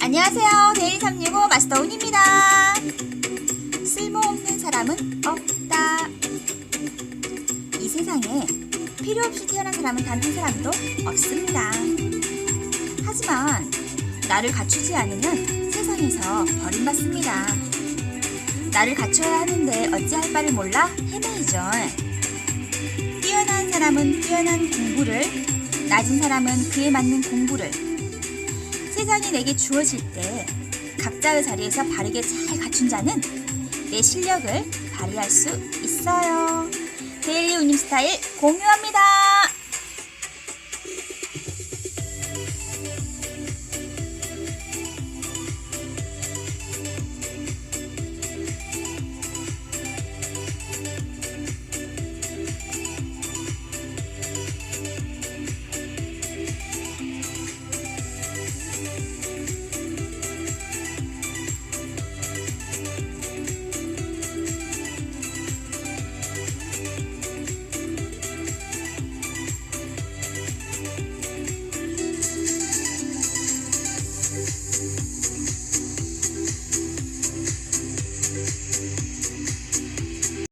안녕하세요. 데일리 365 마스터 운입니다. 쓸모없는 사람은 없다. 이 세상에 필요 없이 태어난 사람은 단 한 사람도 없습니다. 하지만 나를 갖추지 않으면 세상에서 버림받습니다. 나를 갖춰야 하는데 어찌할 바를 몰라 헤매이죠. 뛰어난 사람은 뛰어난 공부를, 낮은 사람은 그에 맞는 공부를, 세상이 내게 주어질 때 각자의 자리에서 바르게 잘 갖춘 자는 내 실력을 발휘할 수 있어요. 데일리 운임 스타일 공유합니다.